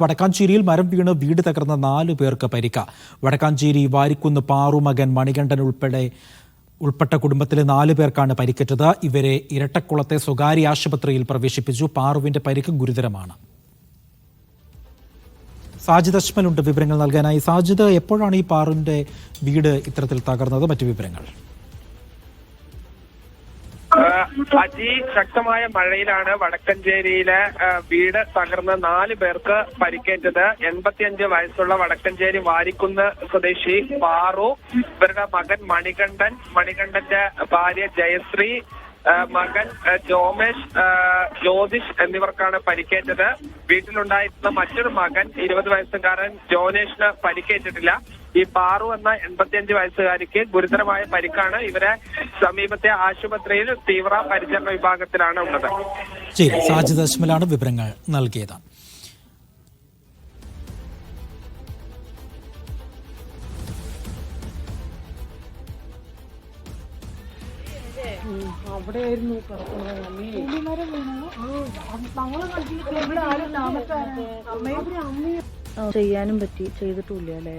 വടക്കാഞ്ചേരിയിൽ മരം വീണ് വീട് തകർന്ന നാലു പേർക്ക് പരിക്ക. വടക്കാഞ്ചേരി വാരിക്കുന്ന് പാറുമകൻ മണികണ്ഠൻ ഉൾപ്പെടെ ഉൾപ്പെട്ട കുടുംബത്തിലെ നാലു പേർക്കാണ് പരിക്കേറ്റത്. ഇവരെ ഇരട്ടക്കുളത്തെ സ്വകാര്യ ആശുപത്രിയിൽ പ്രവേശിപ്പിച്ചു. പാറുവിന്റെ പരിക്ക് ഗുരുതരമാണ്. സാജിദ് അജ്മലുണ്ട് വിവരങ്ങൾ നൽകാനായി. സാജിദ് എപ്പോഴാണ് ഈ പാറുവിന്റെ വീട് ഇത്തരത്തിൽ തകർന്നത്? മറ്റു വിവരങ്ങൾ. അതിശക്തമായ മഴയിലാണ് വടക്കഞ്ചേരിയിലെ വീട് തകർന്ന് നാല് പേർക്ക് പരിക്കേറ്റത്. എൺപത്തിയഞ്ച് വയസ്സുള്ള വടക്കഞ്ചേരി വാരിക്കുന്ന് സ്വദേശി പാറു ഇവരുടെ മകൻ മണികണ്ഠൻ മണികണ്ഠന്റെ ഭാര്യ ജയശ്രീ മകൻ ജോമേഷ് ജ്യോതിഷ് എന്നിവർക്കാണ് പരിക്കേറ്റത്. വീട്ടിലുണ്ടായിരുന്ന മറ്റൊരു മകൻ ഇരുപത് വയസ്സുകാരൻ ജോനേഷിന് പരിക്കേറ്റിട്ടില്ല. ഈ പാറു എന്ന എൺപത്തിയഞ്ച് വയസ്സുകാരിക്ക് ഗുരുതരമായ പരിക്കാണ് ഇവരെ സമീപത്തെ ആശുപത്രിയിൽ തീവ്ര പരിചരണ വിഭാഗത്തിലാണ് ഉള്ളത്. ശരി സാജിദ് അജ്മലാണ് വിവരങ്ങൾ നൽകിയത്. അവിടെയായിരുന്നു. ചെയ്യാനും പറ്റി ചെയ്തിട്ടില്ല അല്ലേ?